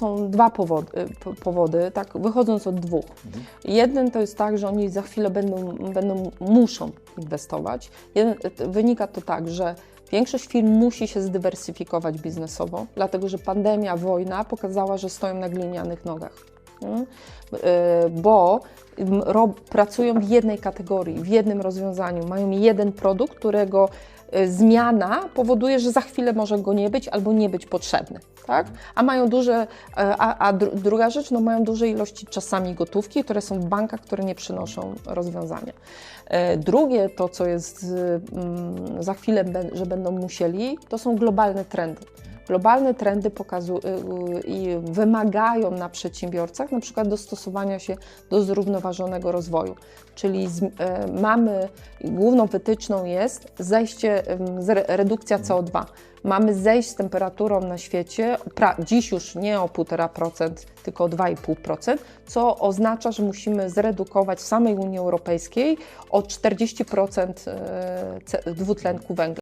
są dwa powody, po- powody tak, wychodząc od dwóch. Jeden to jest tak, że oni za chwilę będą, będą muszą inwestować. Jeden, wynika to tak, że większość firm musi się zdywersyfikować biznesowo, dlatego że pandemia, wojna pokazała, że stoją na glinianych nogach. Mm? E, Bo m, ro, pracują w jednej kategorii, w jednym rozwiązaniu, mają jeden produkt, którego zmiana powoduje, że za chwilę może go nie być albo nie być potrzebny. Tak? A mają duże, e, a, a dru- druga rzecz, no mają duże ilości czasami gotówki, które są w bankach, które nie przynoszą rozwiązania. E, Drugie, to co jest mm, za chwilę, że będą musieli, to są globalne trendy. Globalne trendy pokazu- y, y, i wymagają na przedsiębiorcach na przykład dostosowania się do zrównoważonego rozwoju. Czyli z, e, mamy, główną wytyczną jest zejście, redukcja CO2. Mamy zejść z temperaturą na świecie, pra, dziś już nie o 1,5%, tylko o 2,5%, co oznacza, że musimy zredukować w samej Unii Europejskiej o 40% e, ce- dwutlenku węgla.